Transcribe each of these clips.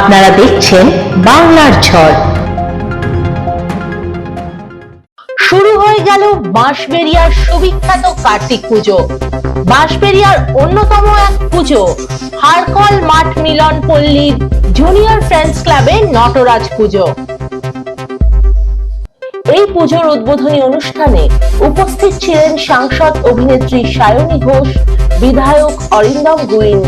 আপনারা দেখছেন বাংলার ঝড়। শুরু হয়ে গেল বাঁশবেরিয়ার সুবিখ্যাত কার্তিক পুজো। বাঁশবেরিয়ার অন্যতম এক পুজো, হারকল মাঠ মিলন পল্লীর জুনিয়র ফ্রেন্ডস ক্লাবের নটরাজ পুজো। এই পুজোর উদ্বোধনী অনুষ্ঠানে উপস্থিত ছিলেন সাংসদ অভিনেত্রী সায়নী ঘোষ বিধায়ক অরিন্দম গুইন,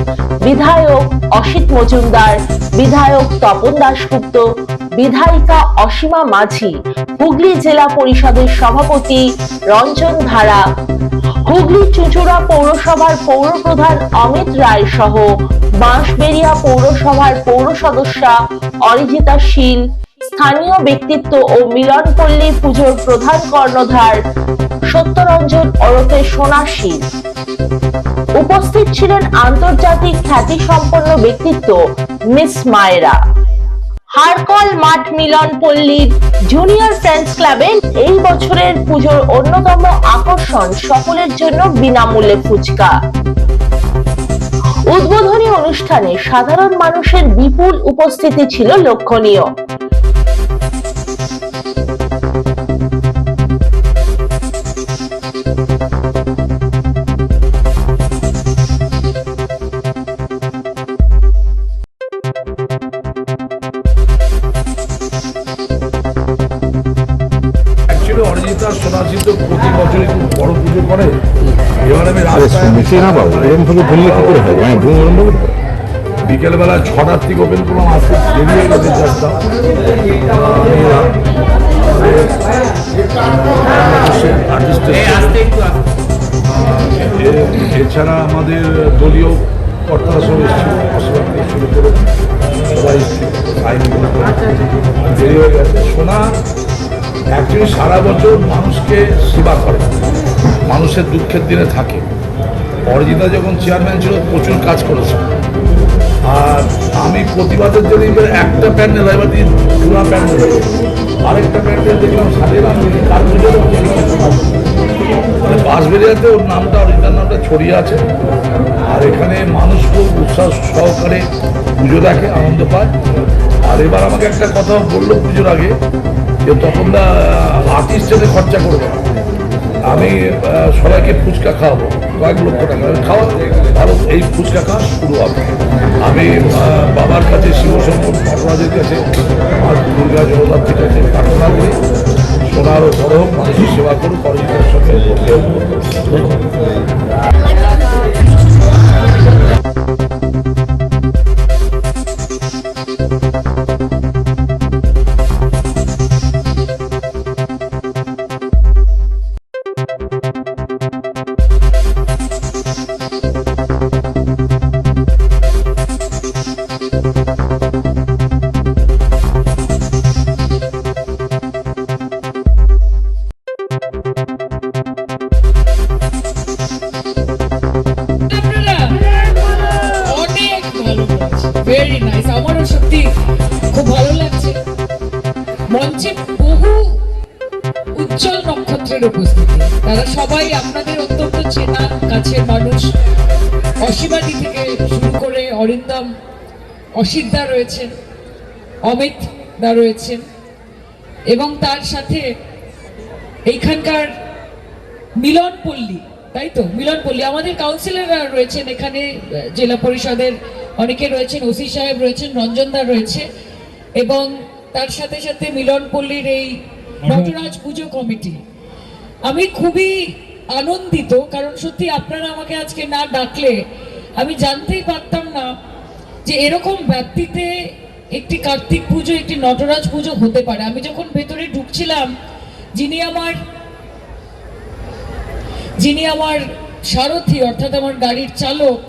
বিধায়ক অসিত মজুমদার, বিধায়ক তপন দাশগুপ্ত, বিধায়িকা অসীমা মাঝি, হুগলি জেলা পরিষদের সভাপতি রঞ্জন ধারা, হুগলি চুঁচুড়া পৌরসভার পৌরপ্রধান অমিত রায় সহ বাঁশবেরিয়া পৌরসভার পৌর সদস্যা অরিজিতা শীল স্থানীয় ব্যক্তিত্ব ও মিলনপল্লী পুজোর প্রধান কর্ণধার সত্যরঞ্জন ওরফে সোনাশীল উপস্থিত ছিলেন আন্তর্জাতিক খ্যাতি সম্পন্ন ব্যক্তিত্ব মিস মায়েরা। হারকল মাঠ মিলন পল্লীর জুনিয়র ফ্রেন্ডস ক্লাবের এই বছরের পুজোর অন্যতম আকর্ষণ সকলের জন্য বিনামূল্যে ফুচকা। উদ্বোধনী অনুষ্ঠানে সাধারণ মানুষের বিপুল উপস্থিতি ছিল লক্ষণীয়। তো প্রতি বছরই খুব বড় পুজো করে। এবার আমি রাস্তায় না বাবু এরকম ভাবে বললে কি করে হয়? তুমি ওরকম বিকেলবেলা ছটার থেকে ওপেন করলাম আজকে দেরি হয়ে গেছে চারটা। এছাড়া আমাদের দলীয় কর্তারা সব এসেছিল অসুবিধা থেকে শুরু করে সবাই আইনগুলো দেরি হয়ে গেছে। সোনা অ্যাকচুয়ালি সারা বছর মানুষকে সেবা করে। মানুষের দুঃখের দিনে থাকে। অরিজিতা যখন চেয়ারম্যান ছিল, প্রচুর কাজ করেছে। আর আমি প্রতিবাদের জন্য এবার একটা প্যান্ডেল এবার পুরা প্যান্ডেল আরেকটা প্যান্ডেল দেখলাম সাজালাম পুজো মানে বাঁশবেরিয়াতে ওর নামটা অরিজিনাল নামটা ছড়িয়ে আছে। আর এখানে মানুষ খুব উৎসাহ সহকারে পুজো দেখে, আনন্দ পায়। আর এবার আমাকে একটা কথা বলল পুজোর আগে। যে তখন দা আর্টিস্ট যাতে খরচা করবে। না আমি সবাইকে ফুচকা খাওয়াবো। কয়েক লক্ষ টাকা। খাওয়া, ভালো, এই ফুচকা খাওয়া শুরু হবে। আমি বাবার কাছে শিবশঙ্কর নটরাজের কাছে, আমার দুর্গা জগদ্ধাত্রীর কাছে প্রার্থনা করি। সোনারও বড় হোক, মানুষের সেবা করুক অরিজিতের সঙ্গে মঞ্চে বহু উজ্জ্বল নক্ষত্রের উপস্থিতি। তারা সবাই আপনাদের অত্যন্ত চেনা, কাছের মানুষ। অসীমাদি থেকে শুরু করে অরিন্দম অসিত দা রয়েছেন, অমিত দা রয়েছেন। এবং তার সাথে এইখানকার মিলন পল্লী, তাই তো? মিলন পল্লী। আমাদের কাউন্সিলররা রয়েছেন এখানে জেলা পরিষদের অনেকে রয়েছেন, ওসি সাহেব রয়েছেন রঞ্জনদা রয়েছে। এবং তার সাথে সাথে মিলন পল্লীর এই নটরাজ পুজো কমিটি। আমি খুবই আনন্দিত কারণ সত্যি আপনারা আমাকে আজকে না ডাকলে আমি জানতেই পারতাম না যে এরকম ব্যাপ্তিতে একটি কার্তিক পুজো একটি নটরাজ পুজো হতে পারে। আমি যখন ভেতরে ঢুকছিলাম যিনি আমার যিনি আমার সারথি অর্থাৎ আমার গাড়ির চালক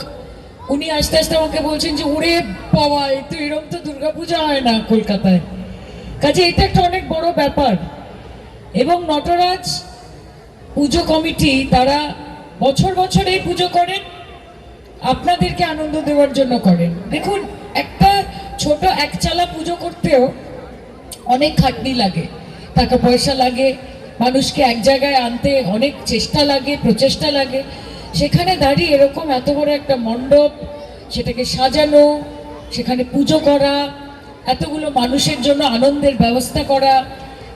উনি আস্তে আস্তে আমাকে বলছেন যে ওরে বাবা এই তো এরকম তো দুর্গাপূজা হয় না কলকাতায়। কাজে এটা একটা অনেক বড় ব্যাপার। এবং নটরাজ পুজো কমিটি তারা বছর বছর এই পুজো করেন, আপনাদেরকে আনন্দ দেওয়ার জন্য করেন। দেখুন, একটা ছোট একচালা পুজো করতেও অনেক খাটনি লাগে। টাকা পয়সা লাগে, মানুষকে এক জায়গায় আনতে অনেক চেষ্টা লাগে, প্রচেষ্টা লাগে। সেখানে দাঁড়িয়ে এরকম এত বড় একটা মণ্ডপ, সেটাকে সাজানো, সেখানে পুজো করা এতগুলো মানুষের জন্য আনন্দের ব্যবস্থা করা,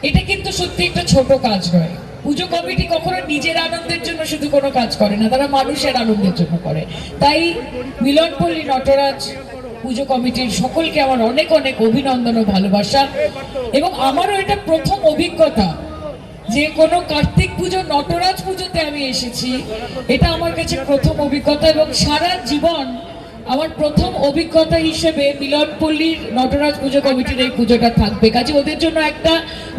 এটা কিন্তু সত্যি একটা ছোট কাজ নয়। পুজো কমিটি কখনো নিজের আনন্দের জন্য শুধু কোনো কাজ করে না, তারা মানুষের আনন্দের জন্য করে। তাই মিলনপল্লী নটরাজ পুজো কমিটির সকলকে আমার অনেক অনেক অভিনন্দন ও ভালোবাসা। এবং আমারও এটা প্রথম অভিজ্ঞতা যে কোনো কার্তিক পুজো, নটরাজ পুজোতে আমি এসেছি। এটা আমার কাছে প্রথম অভিজ্ঞতা এবং সারা জীবন আমার প্রথম অভিজ্ঞতা হিসেবে মিলনপল্লীর নটরাজ পুজো কমিটির এই পুজোটা থাকবে। কাজে ওদের জন্য একটা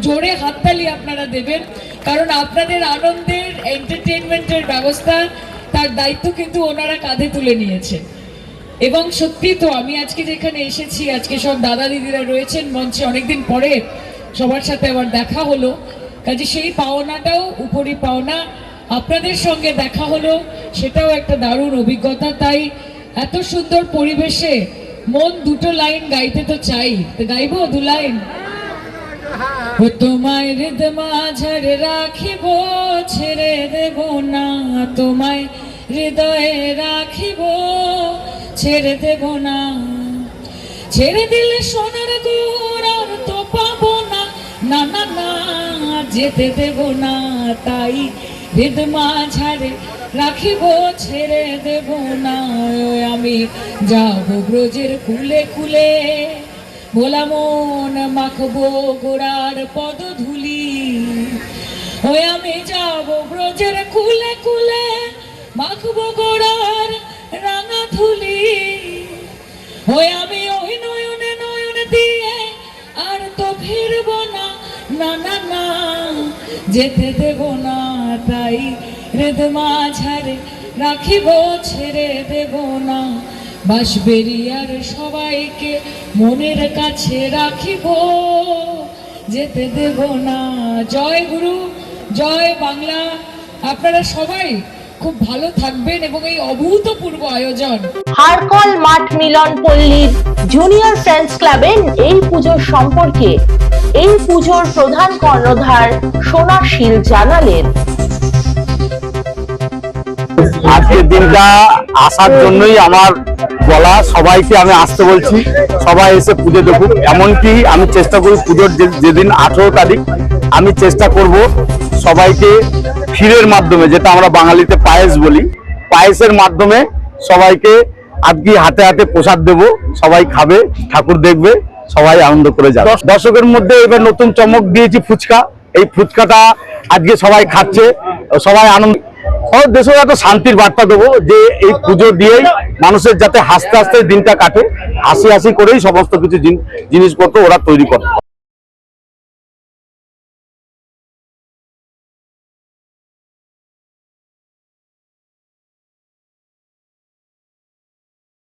জোরে হাততালি আপনারা দেবেন, কারণ আপনাদের আনন্দের এন্টারটেনমেন্টের ব্যবস্থা তার দায়িত্ব কিন্তু ওনারা কাঁধে তুলে নিয়েছেন। এবং সত্যি তো আমি আজকে যেখানে এসেছি, আজকে সব দাদা দিদিরা রয়েছেন মঞ্চে, অনেকদিন পরে সবার সাথে আবার দেখা হলো। কাজে সেই পাওনাটাও উপরি পাওনা। আপনাদের সঙ্গে দেখা হলো, সেটাও একটা দারুণ অভিজ্ঞতা। তাই এত সুন্দর পরিবেশে মন দুটো লাইন গাইতে তো চাই। তো গাইবো দু লাইন? তোমায় হৃদ মাঝারে রাখিব, ছেড়ে দেব না। তোমায় হৃদয়ে রাখিব, ছেড়ে দেব না। ছেড়ে দিলে সোনার গুড় আর তো পাবো না। না না না, যেতে দেব না। তাই হৃদ মাঝারে রাখিব, ছেড়ে দেব না আমি যাব ব্রজের কুলে কুলে। ভোলা মন মাখবো গোড়ার পদধূলি ওই আমি যাব ব্রজের কুলে কুলে, মাখবো গোড়ার রাঙা ধুলি। ওই আমি ওই নয়নে নয়নে দিয়ে আর তো ফিরব না না না না, যেতে দেব না, তাই হৃদ মাঝারে রাখিব, ছেড়ে দেব না। সবাইকে মনের কাছে রাখিব, যেতে দেব না। জয় গুরু, জয় বাংলা। আপনারা সবাই খুব ভালো থাকবেন এবং এই অভূতপূর্ব আয়োজন। হারকল মাঠ মিলন পল্লীর জুনিয়র ফ্রেন্ডস ক্লাবের এই পুজোর সম্পর্কে, এই পুজোর প্রধান কর্ণধার সোনা শীল জানালেন। আজকের দিনটা আসার জন্যই আমার বলা, সবাইকে আমি আসতে বলছি, সবাই এসে পুজো দেখুক। এমনকি আমি চেষ্টা করি পুজোর যেদিন আঠেরো তারিখ, আমি চেষ্টা করব সবাইকে ক্ষীরের মাধ্যমে, যেটা আমরা বাঙালিতে পায়েস বলি, পায়েসের মাধ্যমে সবাইকে আজকে হাতে হাতে প্রসাদ দেব, সবাই খাবে, ঠাকুর দেখবে, সবাই আনন্দ করে যাবে। দর্শকের মধ্যে এবার নতুন চমক দিয়েছি ফুচকা, এই ফুচকাটা আজকে সবাই খাচ্ছে, সবাই আনন্দ দেশে এত শান্তির বার্তা দেবো যে এই পুজো দিয়েই মানুষের যাতে হাসতে হাসতে দিনটা কাটে। হাসি হাসি করেই সমস্ত কিছু জিন- জিনিসপত্র ওরা তৈরি করে।